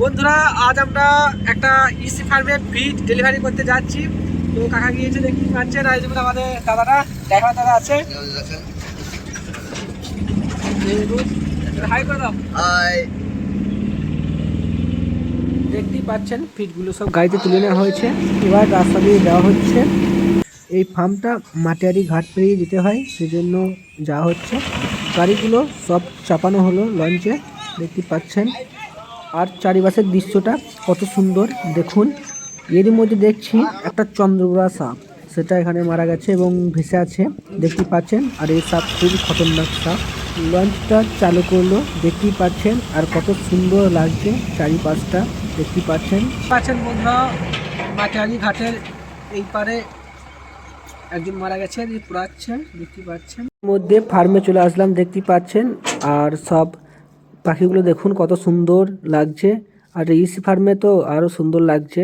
বন্ধুরা আজ আমরা একটা ইসি ফার্মে ফিড ডেলিভারি করতে যাচ্ছি। তো কাকা গিয়েছে দেখতে পাচ্ছেন আর যেমন আমাদের দাদারা ড্রাইভার দাদা আছে। হাই করে দাও। হাই দেখতেই পাচ্ছেন ফিডগুলো সব গাড়িতে তুলে নেওয়া হয়েছে। এবার রাস্তা দিয়ে যাওয়া হচ্ছে। এই ফার্মটা মাটিয়ারি ঘাট পেরিয়ে যেতে হয় সেজন্য যাওয়া হচ্ছে। গাড়িগুলো সব চাপানো হলো লঞ্চে দেখতে পাচ্ছেন। আর চারিপাশের দৃশ্যটা কত সুন্দর, দেখুন। এরই মধ্যে দেখছি একটা চন্দ্রগ্রা সাপ সেটা এখানে মারা গেছে এবং ভেসে আছে দেখতে পাচ্ছেন। আর এই সাপ খুবই খতরনাক সাপ। লঞ্চটা চালু করল, দেখতেই পাচ্ছেন। আর কত সুন্দর লাগছে চারিপাশটা দেখতে পাচ্ছেন। পাচ্ছেন বন্ধুরা মাটিয়ারি ঘাটের এই পারে একজন মারা গেছে পুরাচ্ছে দেখতে পাচ্ছেন। মধ্যে ফার্মে চলে আসলাম দেখতে পাচ্ছেন। আর সব পাখিগুলো দেখুন কত সুন্দর লাগছে। আর ইসি ফার্মে তো আরও সুন্দর লাগছে।